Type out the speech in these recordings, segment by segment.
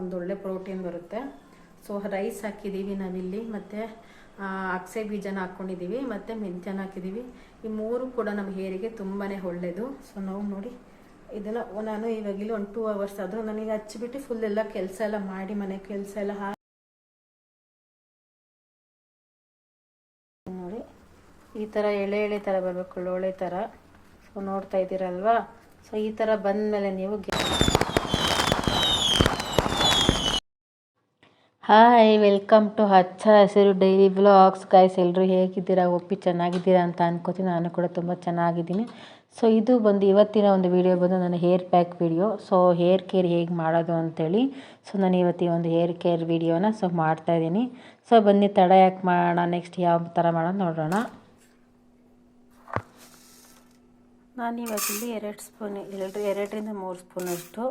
ಒಂದೊಳ್ಳೆ ಪ್ರೋಟೀನ್ ಬರುತ್ತೆ. So rice ಹಾಕಿದ್ದೀವಿ ನಾವಿಲ್ಲಿ, ಮತ್ತು ಅಕ್ಸೆ ಬೀಜನ ಹಾಕ್ಕೊಂಡಿದ್ದೀವಿ ಮತ್ತು ಮೆಂತ್ಯನ ಹಾಕಿದ್ದೀವಿ ಈ ಮೂರು ಕೂಡ ನಮ್ಮ ಹೇರಿಗೆ ತುಂಬಾ ಒಳ್ಳೆಯದು ಸೊ ನಾವು ನೋಡಿ ಇದನ್ನು ನಾನು ಇವಾಗ ಇಲ್ಲಿ ಒಂದು ಟೂ ಅವರ್ಸ್ ಆದರೂ ನನಗೆ ಹಚ್ಚಿಬಿಟ್ಟು ಫುಲ್ ಎಲ್ಲ ಕೆಲಸ ಎಲ್ಲ ಮಾಡಿ, ಮನೆ ಕೆಲಸ ಎಲ್ಲ ಹಾ ನೋಡಿ, ಈ ಥರ ಎಳೆ ಎಳೆ ಥರ ಬರಬೇಕು, ಲೋಳೆ ಥರ ಸೊ ನೋಡ್ತಾ ಇದ್ದೀರಲ್ವಾ? ಸೊ ಈ ಥರ ಬಂದಮೇಲೆ ನೀವು ಹಾಯ್ ವೆಲ್ಕಮ್ ಟು ಹಚ್ಚ ಹಸಿರು ಡೈಲಿ ಬ್ಲಾಗ್ಸ್ ಗೈಸ್ ಎಲ್ಲರೂ ಹೇಗಿದ್ದೀರಾ? ಒಪ್ಪಿ ಚೆನ್ನಾಗಿದ್ದೀರಾ ಅಂತ ಅನ್ಕೋತೀನಿ. ನಾನು ಕೂಡ ತುಂಬ ಚೆನ್ನಾಗಿದ್ದೀನಿ. ಸೊ ಇದು ಬಂದು ಇವತ್ತಿನ ಒಂದು ವಿಡಿಯೋ ಬಂದು ನನ್ನ hair pack video so hair care ಹೇಗೆ ಮಾಡೋದು ಅಂತೇಳಿ. ಸೊ ನಾನು ಇವತ್ತಿನ ಒಂದು ಹೇರ್ ಕೇರ್ ವಿಡಿಯೋನ ಸೊ ಮಾಡ್ತಾಯಿದ್ದೀನಿ ಸೊ ಬನ್ನಿ, ತಡ ಯಾಕೆ ಮಾಡೋಣ? ನೆಕ್ಸ್ಟ್ ಯಾವ ಥರ ಮಾಡೋಣ ನೋಡೋಣ. ನಾನು ಇವತ್ತಿಲ್ಲಿ ಎರಡು ಸ್ಪೂನ್ ಎರಡು, ಎರಡರಿಂದ ಮೂರು ಸ್ಪೂನಷ್ಟು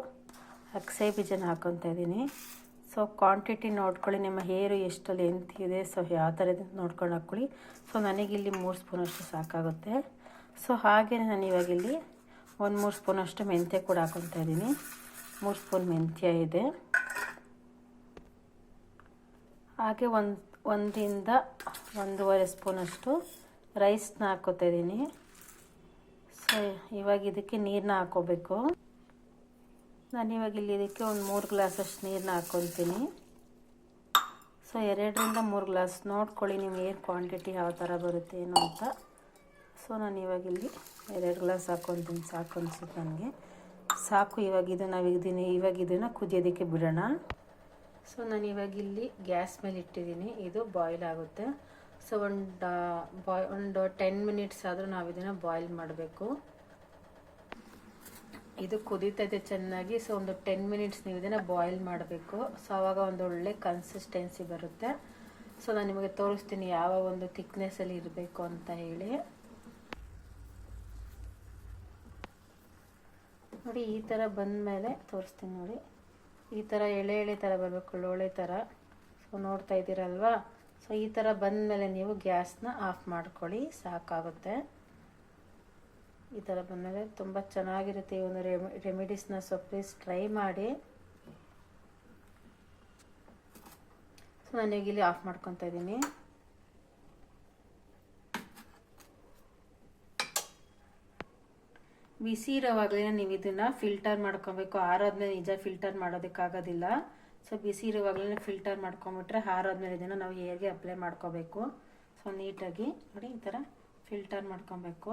ಅಕ್ಸೆ ಬೀಜನ ಹಾಕೊತಾ ಇದ್ದೀನಿ. ಸೊ ಕ್ವಾಂಟಿಟಿ ನೋಡ್ಕೊಳ್ಳಿ. ನಿಮ್ಮ ಹೇರು ಎಷ್ಟು ಲೆಂತ್ ಇದೆ. ಸೊ ಯಾವ ಥರ ಇದೆ ಅಂತ ನೋಡ್ಕೊಂಡು ಹಾಕ್ಕೊಳ್ಳಿ. ಸೊ ನನಗಿಲ್ಲಿ ಮೂರು ಸ್ಪೂನಷ್ಟು ಸಾಕಾಗುತ್ತೆ. ಸೊ ಹಾಗೆ ನಾನು ಇವಾಗ ಇಲ್ಲಿ ಒಂದು ಮೂರು ಸ್ಪೂನಷ್ಟು ಮೆಂತ್ಯ ಕೂಡ ಹಾಕೊತಾ ಇದ್ದೀನಿ. ಮೂರು ಸ್ಪೂನ್ ಮೆಂತ್ಯ ಇದೆ. ಹಾಗೆ ಒಂದು, ಒಂದರಿಂದ ಒಂದೂವರೆ ಸ್ಪೂನಷ್ಟು ರೈಸ್ನ ಹಾಕೋತಾ ಇದ್ದೀನಿ. ಸೊ ಇವಾಗ ಇದಕ್ಕೆ ನೀರನ್ನ ಹಾಕೋಬೇಕು ನಾನು ಇವಾಗ ಇಲ್ಲಿ ಇದಕ್ಕೆ ಒಂದು ಮೂರು ಗ್ಲಾಸಷ್ಟು ನೀರನ್ನ ಹಾಕ್ಕೊತೀನಿ ಸೊ, ಎರಡರಿಂದ ಮೂರು ಗ್ಲಾಸ್ ನೋಡ್ಕೊಳ್ಳಿ ನೀವು ಏನು ಕ್ವಾಂಟಿಟಿ ಯಾವ ಥರ ಬರುತ್ತೆ ಏನು ಅಂತ. ಸೊ, ನಾನು ಇವಾಗ ಇಲ್ಲಿ ಎರಡು ಗ್ಲಾಸ್ ಹಾಕ್ಕೊತೀನಿ ಸಾಕು ಅನಿಸುತ್ತೆ ನನಗೆ. ಸಾಕು, ಇವಾಗ ಇದು ನಾವು ಇದನ್ನ ಇವಾಗ ಇದನ್ನು ಕುದಿಯೋದಕ್ಕೆ ಬಿಡೋಣ. ಸೊ, ನಾನು ಇವಾಗ ಇಲ್ಲಿ ಗ್ಯಾಸ್ ಮೇಲೆ ಇಟ್ಟಿದ್ದೀನಿ. ಇದು ಬಾಯ್ಲ್ ಆಗುತ್ತೆ. ಸೊ, ಒಂದು ಬಾಯ್ ಒಂದು ಟೆನ್ ಮಿನಿಟ್ಸ್ ಆದರೂ ನಾವು ಇದನ್ನು ಬಾಯ್ಲ್ ಮಾಡಬೇಕು. ಇದು ಕುದೀತದೆ ಚೆನ್ನಾಗಿ ಸೊ ಒಂದು ಟೆನ್ ಮಿನಿಟ್ಸ್ ನೀವು ಇದನ್ನು ಬಾಯ್ಲ್ ಮಾಡಬೇಕು. ಸೊ ಆವಾಗ ಒಂದು ಒಳ್ಳೆ ಕನ್ಸಿಸ್ಟೆನ್ಸಿ ಬರುತ್ತೆ. ಸೊ ನಾನು ನಿಮಗೆ ತೋರಿಸ್ತೀನಿ ಯಾವ ಒಂದು ಥಿಕ್ನೆಸ್ಸಲ್ಲಿ ಇರಬೇಕು ಅಂತ ಹೇಳಿ. ನೋಡಿ, ಈ ಥರ ಬಂದಮೇಲೆ ತೋರಿಸ್ತೀನಿ ನೋಡಿ. ಈ ಥರ ಎಳೆ ಎಳೆ ಥರ ಬರಬೇಕು, ಲೋಳೆ ಥರ ಸೊ ನೋಡ್ತಾ ಇದ್ದೀರಲ್ವಾ? ಸೊ ಈ ಥರ ಬಂದಮೇಲೆ ನೀವು ಗ್ಯಾಸ್ನ ಆಫ್ ಮಾಡ್ಕೊಳ್ಳಿ, ಸಾಕಾಗುತ್ತೆ. ಈ ಥರ ಬಂದಮೇಲೆ ತುಂಬ ಚೆನ್ನಾಗಿರುತ್ತೆ ಈ ಒಂದು ರೆಮಿ ರೆಮಿಡೀಸ್ನ ಸೊ ಪ್ಲೀಸ್ ಟ್ರೈ ಮಾಡಿ. ಸೊ ನಾನು ಇಲ್ಲಿ ಆಫ್ ಮಾಡ್ಕೊತಾ ಇದ್ದೀನಿ. ಬಿಸಿ ಇರೋವಾಗಲೇ ನೀವು ಇದನ್ನು ಫಿಲ್ಟರ್ ಮಾಡ್ಕೊಬೇಕು. ಆರಾದ್ಮೇಲೆ ನಿಜ ಫಿಲ್ಟರ್ ಮಾಡೋದಕ್ಕಾಗೋದಿಲ್ಲ. ಸೊ ಬಿಸಿ ಇರುವಾಗಲೇ ಫಿಲ್ಟರ್ ಮಾಡ್ಕೊಂಬಿಟ್ರೆ ಆರಾದ್ಮೇಲೆ ಇದನ್ನು ನಾವು ಹೇಗೆ ಅಪ್ಲೈ ಮಾಡ್ಕೋಬೇಕು. ಸೊ ನೀಟಾಗಿ ನೋಡಿ ಈ ಥರ ಫಿಲ್ಟರ್ ಮಾಡ್ಕೊಬೇಕು.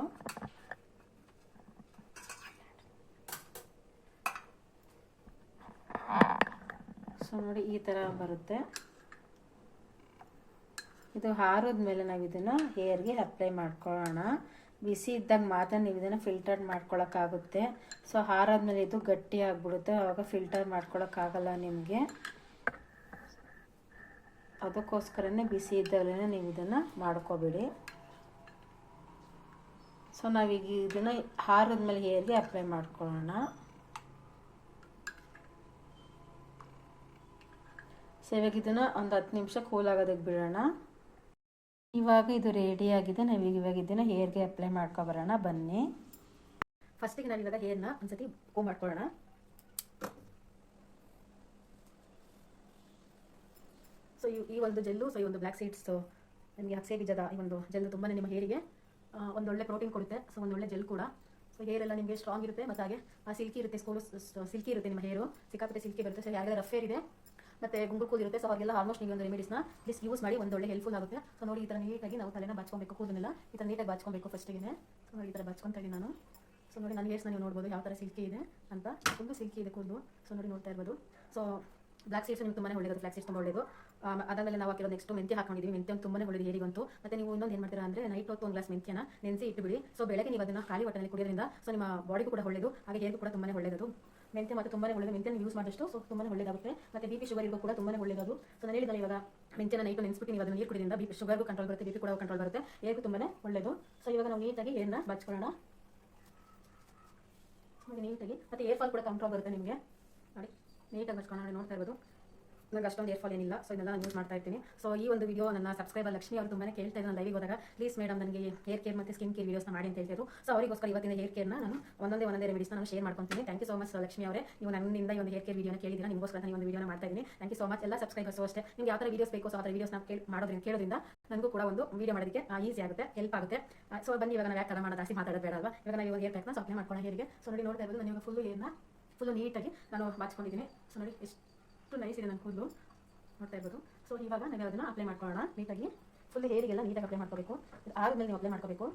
ಸೊ ನೋಡಿ ಈ ಥರ ಬರುತ್ತೆ. ಇದು ಹಾರದ ಮೇಲೆ ನಾವು ಇದನ್ನು ಹೇರ್ಗೆ ಅಪ್ಲೈ ಮಾಡ್ಕೊಳ್ಳೋಣ. ಬಿಸಿ ಇದ್ದಾಗ ಮಾತ್ರ ನೀವು ಇದನ್ನು ಫಿಲ್ಟರ್ ಮಾಡ್ಕೊಳಕ್ಕಾಗುತ್ತೆ ಸೊ ಹಾರಾದ್ಮೇಲೆ ಇದು ಗಟ್ಟಿ ಆಗಿಬಿಡುತ್ತೆ. ಆವಾಗ ಫಿಲ್ಟರ್ ಮಾಡ್ಕೊಳಕ್ಕಾಗಲ್ಲ ನಿಮಗೆ. ಅದಕ್ಕೋಸ್ಕರನೇ ಬಿಸಿ ಇದ್ದಾಗಲೇ ನೀವು ಇದನ್ನು ಮಾಡ್ಕೋಬೇಡಿ. ಸೊ ನಾವೀಗ ಇದನ್ನು ಹಾರಿದ್ಮೇಲೆ ಹೇರ್ಗೆ ಅಪ್ಲೈ ಮಾಡ್ಕೊಳ್ಳೋಣ. ಸೊ ಇವಾಗ ಇದನ್ನು ಒಂದು ಹತ್ತು ನಿಮಿಷ ಕೂಲ್ ಆಗೋದಕ್ಕೆ ಬಿಡೋಣ. ಇವಾಗ ಇದು ರೆಡಿ ಆಗಿದೆ. ನಾವೀಗ ಇವಾಗ ಇದನ್ನು ಹೇರ್ಗೆ ಅಪ್ಲೈ ಮಾಡ್ಕೊಬರೋಣ ಬನ್ನಿ. ಫಸ್ಟಿಗೆ ನಾನು ಇವಾಗ ಹೇರ್ನ ಒಂದ್ಸತಿ ಕೂ ಮಾಡ್ಕೊಳ್ಳೋಣ. ಸೊ ಈ ಒಂದು ಜೆಲ್ಲು ಸೊ ಈ ಒಂದು ಬ್ಲ್ಯಾಕ್ ಸೀಡ್ಸ್ ನಿಮಗೆ ಸೇಬಿ ಬೀಜದ ಈ ಒಂದು ಜೆಲ್ ತುಂಬಾ ನಿಮ್ಮ ಹೇರಿಗೆ ಒಂದೊಳ್ಳೆ ಪ್ರೋಟೀನ್ ಕೊಡುತ್ತೆ. ಸೊ ಒಂದೊಳ್ಳೆ ಜೆಲ್ ಕೂಡ. ಸೊ ಹೇರ್ ಎಲ್ಲ ನಿಮಗೆ ಸ್ಟ್ರಾಂಗ್ ಇರುತ್ತೆ. ಮತ್ತು ಹಾಗೆ, ಆ ಸಿಲ್ಕಿ ಇರುತ್ತೆ. ಸ್ಕೂಲು ಸಿಲ್ಕಿ ಇರುತ್ತೆ ನಿಮ್ಮ ಹೇರು ಸಿಕ್ಕಾಪಟ್ಟೆ ಸಿಲ್ಕಿ ಬರುತ್ತೆ. ಸೊ ಯಾವ್ಯಾವ ರಫ್ ಹೇರ್ ಇದೆ. ಮತ್ತೆ ಗುಂಪು ಕೂದಿರುತ್ತೆ ಸೊ ಅವಾಗೆಲ್ಲ ಆಲ್ಮೋಸ್ಟ್ ನೀವು ಒಂದು ರೆಮಿಡೀಸ್ನ ಪ್ಲೀಸ್ ಯೂಸ್ ಮಾಡಿ ಒಂದು ಒಳ್ಳೆ ಹೆಲ್ಪ್ಫುಲ್ ಆಗುತ್ತೆ. ಸೊ ನೋಡಿ ಈ ಥರ ನೀಟಾಗಿ ನಾವು ತಲೆನ ಬಾಚ್ಕೊಬೇಕು ಕೂದಲೆಲ್ಲ ಈ ಥರ ನೀಟಾಗಿ ಬಾಚ್ಕೊಬೇಕು ಫಸ್ಟಿಗೆ ಸೊ ನೋಡಿ ಈ ಥರ ಬಾಚ್ಕೊತಾ ಇದ್ದೀನಿ ನಾನು. ಸೊ ನೋಡಿ ನನ್ನ ಹೇರ್ಸ್ನ ನೀವು ನೋಡ್ಬೋದು ಯಾವ ಥರ ಸಿಲ್ಕಿ ಇದೆ ಅಂತ. ತುಂಬ ಸಿಲ್ಕಿ ಇದೆ ಕೂದಲು. ಸೊ ನೋಡಿ ನೋಡ್ತಾ ಇರ್ಬೋದು. ಸೊ ಬ್ಲಾಕ್ ಸೀಡ್ಸ್ ನಿಮ್ಗೆ ತುಂಬಾ ಒಳ್ಳೆಯದು ಫ್ಲಾಕ್ ಸೀಡ್ಸ್ ತುಂಬ ಒಳ್ಳೆಯದು ಅದಾದಮೇಲೆ ನಾವು ಹಾಕಿರೋ ನೆಕ್ಸ್ಟ್ ಮೆಂತ್ಯ ಹಾಕೊಂಡಿದ್ದೀವಿ ಮೆಂತ್ಯ ತುಂಬಾ ಒಳ್ಳೆಯದು ಬಂತು? ಮತ್ತೆ ನೀವು ಇನ್ನೊಂದು ಏನು ಮಾಡ್ತೀರಾ ಅಂದರೆ ನೈಟ್ ಹೊತ್ತು ಒಂದು ಗ್ಲಾಸ್ ಮೆಂತ್ಯನ ನೆನೆಸಿ ಇಟ್ಟುಬಿಡಿ ಸೊ ಬೆಳಗ್ಗೆ ನೀವು ಅದನ್ನು ಖಾಲಿ ಹೊಟ್ಟೆನಲ್ಲಿ ಕುಡಿಯೋದ್ರಿಂದ ಸೊ ನಿಮ್ಮ ಬಾಡಿಗೂ ಕೂಡ ಒಳ್ಳೆಯದು ಹಾಗೆ ಹೇರ್ಗೂ ಕೂಡ ತುಂಬಾ ಒಳ್ಳೆಯದು ಮೆಂತ್ಯ ಮತ್ತು ತುಂಬಾ ಒಳ್ಳೆಯದು ಮೆಂತ್ಯ ಯೂಸ್ ಮಾಡಿದಷ್ಟು ಸೊ ತುಂಬಾ ಒಳ್ಳೆಯದಾಗುತ್ತೆ ಮತ್ತೆ ಬಿ ಪಿ ಶುಗರ್ ಇರೋ ಕೂಡ ತುಂಬಾ ಒಳ್ಳೆಯದು ಸೊ ನಾನು ಹೇಳಿದ್ರೆ ಇವಾಗ ಮೆಂತ್ಯನ ನೈಟ್ ನೆನೆಸ್ಬಿಟ್ಟು ನೀವು ಅದನ್ನು ನೀರು ಕುಡಿದ್ರಿಂದ ಬಿ ಶುಗರ್ಗೂ ಕಂಟ್ರೋಲ್ ಬರುತ್ತೆ ಬಿ ಪಿ ಕೂಡ ಕಂಟ್ರೋಲ್ ಬರುತ್ತೆ. ಹೇಗೂ ತುಂಬಾ ಒಳ್ಳೆಯದು ಸೊ ಇವಾಗ ನಾವು ನೀಟಾಗಿ ಏರ್ನ ಬಚ್ಕೊಳ್ಳೋಣ. ನೀಟಾಗಿ ಮತ್ತೆ ಏರ್ ಫಾಲ್ ಕೂಡ ಕಂಟ್ರೋಲ್ ಬರುತ್ತೆ ನಿಮಗೆ. ನೋಡಿ ನೀಟಾಗಿ ಬಚ್ಕೊಳ್ಳೋಣ, ನೋಡಿ, ನೋಡ್ತಾ ಇರ್ಬೋದು. ನನಗೆ ಅಷ್ಟೊಂದು ಏರ್ ಫಾಲ್ ಏನಿಲ್ಲ ಸೊ ನಾನು ಯೂಸ್ ಮಾಡ್ತಾ ಇರ್ತೀನಿ. ಸೊ ಈ ಒಂದು ವಿಡಿಯೋ ನನ್ನ ಸಬ್ಸ್ಕ್ರೈಬರ್ ಲಕ್ಷ್ಮಿ ಅವರು ತುಂಬಾ ಕೇಳ್ತಾ ಇದ್ದಾರೆ ಲೈವಿಗೆ ಹೋದಾಗ. ಪ್ಲೀಸ್ ಮೇಡಮ್ ನನಗೆ ಹೇರ್ ಕೇರ್ ಮತ್ತೆ ಸ್ಕಿನ್ ಕೇರ್ ವೀಡಿಯೋಸ್ನ ಮಾಡಿ ಅಂತ ಹೇಳ್ತಿದ್ರು. ಸೊ ಅವರಿಗೋಸ್ಕರ ಇವತ್ತಿನ ಹೇರ್ ಕೇರ್ನ ನಾನು ಒಂದೊಂದೇ ಒಂದೊಂದೇ ರೆಮಿಡೀಸ್ನ ನಾನು ಶೇರ್ ಮಾಡ್ಕೊತೀನಿ. Thank you so much Lakshmi ಅವರೇ. ನೀವು ನನ್ನಿಂದ ಈ ಒಂದು ಹೇರ್ ಕೇರ್ ವೀಡಿಯೋನ ಕೇಳಿದ್ದೀರಾ, ನಿಮಗೋಸ್ಕರ ನಾನು ಒಂದು ವೀಡಿಯೋನ ಮಾಡ್ತಾ ಇದ್ದೀನಿ. ಥ್ಯಾಂಕ್ ಯು ಸೊ ಮಚ್ ಎಲ್ಲ ಸಬ್ಸ್ಕ್ರೈಬರ್ಸ್ ಅಷ್ಟೇ. ನಿಮ್ಗೆ ಯಾವ ಥರ ವೀಡಿಯೋಸ್ ಬೇಕು ಸೊ ಆ ಥರ ವೀಡಿಯೋಸ್ನ ಮಾಡೋದ್ರಿಂದ ಕೇಳೋದ್ರಿಂದ ನನಗೂ ಕೂಡ ಒಂದು ವಿಡಿಯೋ ಮಾಡೋದಕ್ಕೆ ಈಸಿ ಆಗುತ್ತೆ ಹೆಲ್ಪ್ ಆಗುತ್ತೆ. ಸೊ ಬನ್ನಿ, ಇವಾಗ ನಾವು ಯಾಕೆ ಮಾಡೋದು, ಜಾಸ್ತಿ ಮಾತಾಡೋದು ಬೇಡ ಇವಾಗ ನಾವು ಹೇರ್ ಪ್ಯಾಕ್ನ ಸಪ್ಲೈ ಮಾಡ್ಕೊಳ್ಳೋ ಹೇರಿಗೆ ಸೊ ನೋಡಿ, ನೋಡ್ತಾ ಇರೋದು ನಾನು ಇವಾಗ ಫುಲ್ಲು ಏರ್ನ ಫುಲ್ಲು ನೀಟಾಗಿ ನಾನು ಬಾಚ್ಕೊಂಡಿದ್ದೀನಿ ಸೊ ನೋಡಿ, ಎಷ್ಟು ನೈಸ್ ಇದೆ ನನ್ನ ಕೂದಲು. ನೋಡ್ತಾ ಇರ್ಬೋದು. ಸೊ ಇವಾಗ ನಾವು ಅದನ್ನು ಅಪ್ಲೈ ಮಾಡ್ಕೊಳ್ಳೋಣ. ನೀಟಾಗಿ ಫುಲ್ ಹೇರಿಗೆಲ್ಲ ನೀಟಾಗಿ ಅಪ್ಲೈ ಮಾಡ್ಕೋಬೇಕು. ಆದ್ಮೇಲೆ ನೀವು ಅಪ್ಲೈ ಮಾಡ್ಕೋಬೇಕು.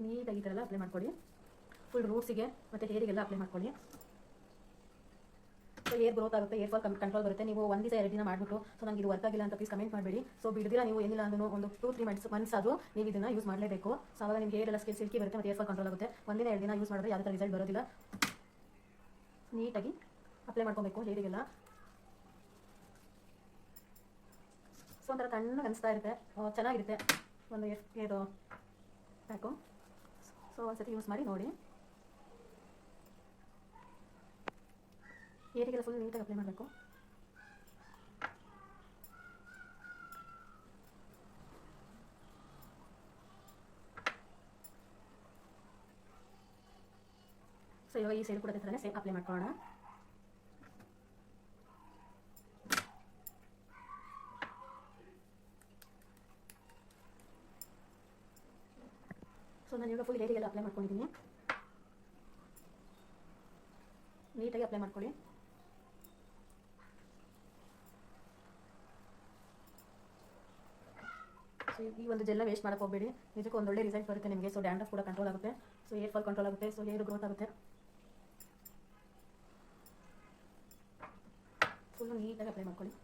ನೀಟಾಗಿ ಈ ಥರ ಎಲ್ಲ ಅಪ್ಲೈ ಮಾಡ್ಕೊಳ್ಳಿ ಫುಲ್ ರೂಟ್ಸಿಗೆ ಮತ್ತು ಹೇರಿಗೆಲ್ಲ ಅಪ್ಲೈ ಮಾಡ್ಕೊಳ್ಳಿ. ಸೊ ಏರ್ ಗ್ರೋತ್ ಆಗುತ್ತೆ ಏರ್ ಫಾಲ್ ಕಂಟ್ರೋಲ್ ಬರುತ್ತೆ. ನೀವು ಒಂದು ದಿವಸ ಎರಡು ದಿನ ಮಾಡಿಬಿಟ್ಟು ಸೊ ನನಗೆ ಇದು ವರ್ಕ್ ಆಗಿಲ್ಲ ಅಂತ ಪ್ಲೀಸ್ ಕಮೆಂಟ್ ಮಾಡಬೇಡಿ. ಸೊ ಬಿಡ್ದಿರ ನೀವು ಏನಿಲ್ಲ ಅಂದ್ರೂ ಒಂದು ಟೂ ತ್ರೀ ಮಂತ್ಸ್ ಮಂತ್ಸ್ ಆದರೂ ನೀವು ಇದನ್ನು ಯೂಸ್ ಮಾಡಲೇಬೇಕು. ಸೊ ಅವಾಗ ನಿಮಗೆ ಏರ್ ಎಲ್ಲ ಸ್ಕಿಲ್ ಸಿಲ್ಕಿ ಬರುತ್ತೆ ಮತ್ತು ಏರ್ ಫಾಲ್ ಕಂಟ್ರೋಲ್ ಆಗುತ್ತೆ. ಒಂದಿನ ಎರಡು ದಿನ ಯೂಸ್ ಮಾಡಿದ್ರೆ ಯಾವುದೇ ರಿಸಲ್ಟ್ ಬರೋದಿಲ್ಲ. ನೀಟಾಗಿ ಅಪ್ಲೈ ಮಾಡ್ಕೊಬೇಕು ಹೇರಿಗೆಲ್ಲ. ಸೊ ಒಂಥರ ತಣ್ಣಗೆ ಅನಿಸ್ತಾ ಇರುತ್ತೆ. ಚೆನ್ನಾಗಿರುತ್ತೆ. ಒಂದು ಇದು ಪ್ಯಾಕು ಸೊ ಒಂದ್ಸತಿ ಯೂಸ್ ಮಾಡಿ, ನೋಡಿ. ಏರಿಗೆಲ್ಲ ಫುಲ್ ನೀಟಾಗಿ ಅಪ್ಲೈ ಮಾಡಬೇಕು. ಸೊ ಇವಾಗ ಈ ಸೈಡ್ ಕೂಡ ಸೇಮ್ ಅಪ್ಲೈ ಮಾಡ್ಕೊಳ್ಳೋಣ ಸೊ ನಾನು ಇವಾಗ ಫುಲ್ ಹೇರಿಗೆಲ್ಲ ಅಪ್ಲೈ ಮಾಡ್ಕೊಂಡಿದ್ದೀನಿ ನೀಟಾಗಿ ಅಪ್ಲೈ ಮಾಡ್ಕೊಳ್ಳಿ. ಸೊ ಈ ಒಂದು ಜೆಲ್ನ ವೇಸ್ಟ್ ಮಾಡಕ್ಕೆ ಹೋಗಬೇಡಿ. ನಿಜಕ್ಕೂ ಒಂದೊಳ್ಳೆ ರಿಸಲ್ಟ್ ಬರುತ್ತೆ ನಿಮಗೆ. ಸೊ ಡ್ಯಾಂಡ್ರಫ್ ಕೂಡ ಕಂಟ್ರೋಲ್ ಆಗುತ್ತೆ. ಸೊ ಏರ್ ಫಾಲ್ ಕಂಟ್ರೋಲ್ ಆಗುತ್ತೆ. ಸೊ ಹೇರ್ ಗ್ರೋತ್ ಆಗುತ್ತೆ. ಫುಲ್ಲು ನೀಟಾಗಿ ಅಪ್ಲೈ ಮಾಡ್ಕೊಳ್ಳಿ.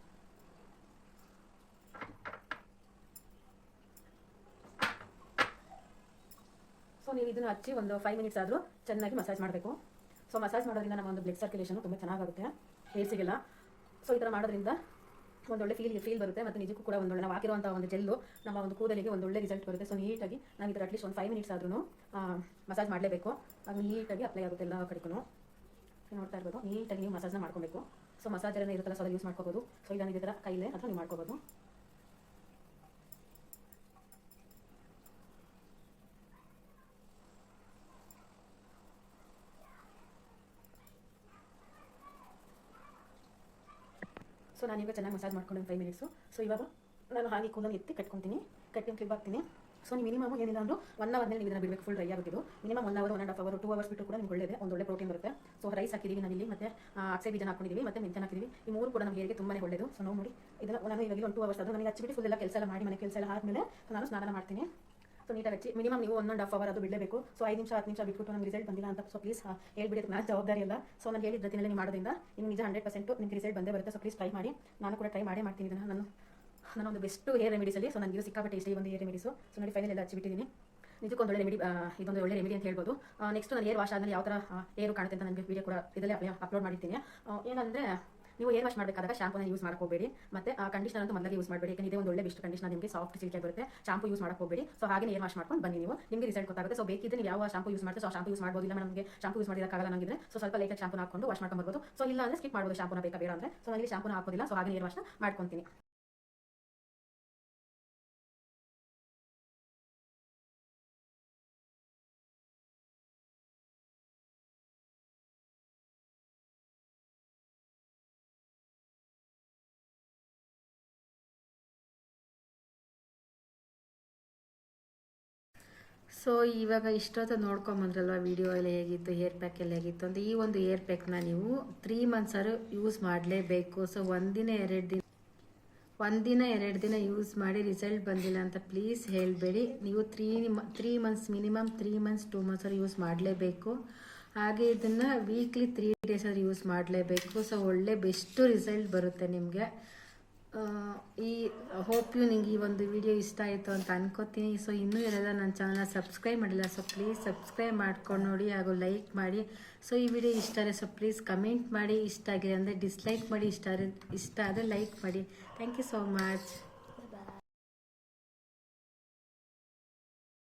ಸೊ ನೀವು ಇದನ್ನು ಹಚ್ಚಿ ಒಂದು ಫೈವ್ ಮಿನಿಟ್ಸ್ ಆದರೂ ಚೆನ್ನಾಗಿ ಮಸಾಜ್ ಮಾಡಬೇಕು. ಸೊ ಮಸಾಜ್ ಮಾಡೋದ್ರಿಂದ ನಮ್ಮ ಒಂದು ಬ್ಲಡ್ ಸರ್ಕ್ಯುಲೇಷನ್ ತುಂಬ ಚೆನ್ನಾಗುತ್ತೆ ಹೇರ್ಸಿಗೆಲ್ಲ ಸೊ ಈ ಥರ ಮಾಡೋದ್ರಿಂದ ಒಂದೊಳ್ಳೆ ಫೀಲ್ ಫೀಲ್ ಬರುತ್ತೆ ಮತ್ತು ನಿಜಕ್ಕೂ ಕೂಡ ಒಂದೊಳ್ಳೆ ನಾವು ಹಾಕಿರುವಂಥ ಒಂದು ಜೆಲ್ಲು ನಮ್ಮ ಒಂದು ಕೂದಲಿಗೆ ಒಂದೊಳ್ಳೆ ರಿಸಲ್ಟ್ ಬರುತ್ತೆ. ಸೊ ನೀಟಾಗಿ ನಾವು ಈ ಥರ ಅಟ್ಲೀಸ್ಟ್ ಒಂದು ಫೈವ್ ಮಿನಿಟ್ಸ್ ಆದ್ರೂ ಮಸಾಜ್ ಮಾಡಲೇಬೇಕು. ಅದು ನೀಟಾಗಿ ಅಪ್ಲೈ ಆಗುತ್ತೆ ಎಲ್ಲ ಕಡೆಗೂ ನೋಡ್ತಾ ಇರ್ಬೋದು. ನೀಟಾಗಿ ನೀವು ಮಸಾಜ್ನ ಮಾಡ್ಕೋಬೇಕು. ಸೊ ಮಸಾಜ್ ಏನೇ ಇರುತ್ತಲ್ಲ ಸೊ ಅದನ್ನು ಯೂಸ್ ಮಾಡ್ಕೋಬೋದು. ಸೊ ಇದನ್ನು ಇದೇ ಥರ ಕೈಲೇ ಅಥವಾ ನೀವು ಮಾಡ್ಕೋಬೋದು. ಸೊ ನಾನೀಗ ಚೆನ್ನಾಗಿ ಮಸಾಜ್ ಮಾಡ್ಕೊಂಡು ಫೈವ್ ಮಿನಿಟ್ಸು ಸೊ ಇವಾಗ ನಾನು ಹಾಗೆ ಕೂದಲು ಎತ್ತಿ ಕಟ್ಕೊತೀನಿ. ಕಟ್ಟಿನ ಕ್ಲಿಪ್ ಹಾಕ್ತೀನಿ. ಸೊ ನೀವು ಮಿನಿಮಮ್ ಏನಿಲ್ಲ ಅಂದರೂ ಒನ್ ಅವರ್ ನೀವು ಇದನ್ನು ಬಿಡಬೇಕು ಫುಲ್ ಡ್ರೈ ಆಗಿದ್ದು. Minimum one hour one and half hour two hours ಬಿಟ್ಟು ಕೂಡ ನಿಮ್ಗೆ ಒಳ್ಳೆಯದೇ ಒಂದು ಒಳ್ಳೆ ಪ್ರೋಟೀನ್ ಬರುತ್ತೆ. ಸೊ ರೈಸ್ ಹಾಕಿದ್ದೀವಿ ನಾನಿಲ್ಲಿ ಮತ್ತೆ ಅಕ್ಸೆ ಬೀಜನ ಹಾಕೊಂಡಿದ್ದೀವಿ ಮತ್ತೆ ಮೆಂತ್ಯನ ಹಾಕಿದೀವಿ. ಈ ಮೂರು ಕೂಡ ನಮಗೆ ಹೇಗೆ ತುಂಬಾ ಒಳ್ಳೆಯದು ಸೊ ನೋಡಿ ಇದನ್ನು ನಾನು ಇವಾಗ ಒಂದು ಟೂ ಅವರ್ಸ್ ಅದು ನನಗೆ ಹಚ್ಚಿಬಿಟ್ಟು ಫುಲ್ ಎಲ್ಲ ಕೆಲಸ ಎಲ್ಲ ಮಾಡಿ, ಮನೆ ಕೆಲಸ ಎಲ್ಲ ಆದಮೇಲೆ ನಾನು ಸ್ನಾನ ಮಾಡ್ತೀನಿ. ಸೊ ನೀಟಾಗಿ ಹಚ್ಚಿ ಮಿನಿಮಮ್ ನೀವು ಒನ್ ಆ್ಯಂಡ್ ಹಾಫ್ ಅವರ್ ಅದು ಬಿಡಬೇಕು ಸೊ ಐದು ನಿಮಿಷ, ಹತ್ತು ನಿಮಿಷ ಬಿಟ್ಬಿಟ್ಟು ನನಗೆ ರಿಸಲ್ಟ್ ಬಂದಿಲ್ಲ ಅಂತ. ಸೊ ಪ್ಲೀಸ್ ಹೇಳ್ಬಿಡಿ ನಾನು ಜವಾಬ್ದಾರಿ ಇಲ್ಲ ಸೊ ನಾನು ಹೇಳಿದ್ದ ನೀವು ಮಾಡೋದ್ರಿಂದ ನಿಮ್ಗೆ ನಿಜ ಹಂಡ್ರೆಡ್ ಪರ್ಸೆಂಟ್ ನಿಮ್ಗೆ ರಿಸಲ್ಟ್ ಬಂದೇ ಬರುತ್ತೆ. ಸೊ ಪ್ಲೀಸ್ ಟ್ರೈ ಮಾಡಿ. ನಾನು ಕೂಡ ಟ್ರೈ ಮಾಡೇ ಮಾಡ್ತೀನಿ ನಾನು ನಾನು ಒಂದು ಬೆಸ್ಟ್ ಹೇರ್ ರೆಮಿಡೀಸಲ್ಲಿ ಸೊ ನನಗೆ ಸಿಕ್ಕಾಪಟ್ಟೆ ಇಷ್ಟ, ಈ ಒಂದು ಹೇರ್ ರೆಮಿಡೀಸು ಸೊ ನೋಡಿ ಫೈನಲ್ ಎಲ್ಲ ಹಚ್ಚಿಬಿಟ್ಟಿದ್ದೀನಿ ನಿಜಕ್ಕೊಂದು ಒಳ್ಳೆ ರೆಮಿಡಿ ಇದೊಂದು ಒಳ್ಳೆ ರೆಮಿಡಿ ಅಂತ ಹೇಳ್ಬೋದು. ನೆಕ್ಸ್ಟ್ ನಾನು ಏರ್ ವಾಶ್ ಆದಮೇಲೆ ಯಾವ ಥರ ಏರು ಕಾಣುತ್ತೆ ಅಂತ ನನಗೆ ವಿಡಿಯೋ ಕೂಡ ಇದರಲ್ಲಿ ಅಪ್ಲೋಡ್ ಮಾಡಿರ್ತೀನಿ. ಏನಂದರೆ, ನೀವು ಏರ್ ವಾಶ್ ಮಾಡಬೇಕಾದಾಗ ಶಾಂಪೂನ ಯೂಸ್ ಮಾಡಕ್ಕೆ ಹೋಗಬೇಡಿ. ಮತ್ತೆ ಕಂಡೀಷನರ್ ಅಂತೂ ಮೊದಲೇ ಯೂಸ್ ಮಾಡಬೇಡಿ. ಯಾಕಂದ್ರೆ ಒಂದು ಒಳ್ಳೆ ಬೆಸ್ಟ್ ಕಂಡೀಷನರ್ ನಿಮಗೆ ಸಾಫ್ಟ್ ಸಿಲ್ಕಿ ಬರುತ್ತೆ. ಶಾಂಪೂ ಯೂಸ್ ಮಾಡಕ್ಕೆ ಹೋಗಬೇಡಿ. ಸೊ ಹಾಗೆ ಏರ್ ವಾಶ್ ಮಾಡ್ಕೊಂಡು ಬನ್ನಿ ನೀವು. ನಿಮಗೆ ರಿಸಲ್ಟ್ ಗೊತ್ತಾಗುತ್ತೆ. ಸೊ ಬೇಕಿದ್ರೆ ನೀವು ಯಾವ ಶಾಂಪೂ ಯೂಸ್ ಮಾಡ್ತೀವಿ ಸೊ ಶಾಂಪೂ ಯೂಸ್ ಮಾಡ್ಬೋದಿಲ್ಲ ನಮಗೆ ಶಾಂಪೂ ಯೂಸ್ ಮಾಡಿರೋಕ್ಕಾಗಲ್ಲ ನನಗೆ ಸೊ ಸ್ವಲ್ಪ ಲೈಟಾಗಿ ಶಾಂಪೂನ ಹಾಕೊಂಡು ವಾಶ್ ಮಾಡ್ಕೊಂಡು ಬರ್ಬೋದು. ಸೊ ಇಲ್ಲ ಅಂದ್ರೆ ಸ್ಕಿಪ್ ಮಾಡ್ಬೋದು ಶಾಂಪೂನ ಬೇಕಾ ಸೊ ನನಗೆ ಶಾಂಪೂನ ಹಾಕೋದಿಲ್ಲ. ಸೊ ಹಾಗೆ ಏರ್ ವಾಶ್ನ ಮಾಡ್ಕೊತೀನಿ. ಸೊ ಇವಾಗ ಇಷ್ಟೊತ್ತು ನೋಡ್ಕೊಂಬಂದ್ರಲ್ವ ವಿಡಿಯೋ ಎಲ್ಲ ಹೇಗಿತ್ತು ಹೇರ್ ಪ್ಯಾಕ್ ಎಲ್ಲ ಹೇಗಿತ್ತು ಅಂತ? ಈ ಒಂದು ಹೇರ್ ಪ್ಯಾಕ್ನ ನೀವು ತ್ರೀ ಆರು ಯೂಸ್ ಮಾಡಲೇಬೇಕು. ಸೊ ಒಂದಿನ ಎರಡು ದಿನ, ಒಂದಿನ ಎರಡು ದಿನ ಯೂಸ್ ಮಾಡಿ ರಿಸಲ್ಟ್ ಬಂದಿಲ್ಲ ಅಂತ ಪ್ಲೀಸ್ ಹೇಳಬೇಡಿ. ನೀವು three three months minimum three months two months ಅವ್ರು ಯೂಸ್ ಮಾಡಲೇಬೇಕು. ಹಾಗೆ ಇದನ್ನು ವೀಕ್ಲಿ ತ್ರೀ ಡೇಸ್ ಅವ್ರು ಯೂಸ್ ಮಾಡಲೇಬೇಕು. ಸೊ ಒಳ್ಳೆ ಬೆಸ್ಟು ರಿಸಲ್ಟ್ ಬರುತ್ತೆ ನಿಮಗೆ. ಈ ಹೋಪ್ ಯು ನಿಂಗೆ ಈ ಒಂದು ವಿಡಿಯೋ ಇಷ್ಟ ಆಯಿತು ಅಂತ ಅನ್ಕೋತೀನಿ. ಸೊ ಇನ್ನೂ ಇರೋಲ್ಲ ನನ್ನ ಚಾನಲ್ನ ಸಬ್ಸ್ಕ್ರೈಬ್ ಮಾಡಿಲ್ಲ ಸೊ ಪ್ಲೀಸ್ ಸಬ್ಸ್ಕ್ರೈಬ್ ಮಾಡ್ಕೊಂಡು ನೋಡಿ ಹಾಗೂ ಲೈಕ್ ಮಾಡಿ. ಸೊ ಈ ವಿಡಿಯೋ ಇಷ್ಟ ಆದರೆ ಸೊ ಪ್ಲೀಸ್ ಕಮೆಂಟ್ ಮಾಡಿ. ಇಷ್ಟ ಆಗಿದೆ ಅಂದರೆ ಡಿಸ್ಲೈಕ್ ಮಾಡಿ, ಇಷ್ಟ ಇಷ್ಟ ಆದರೆ ಲೈಕ್ ಮಾಡಿ. Thank you so much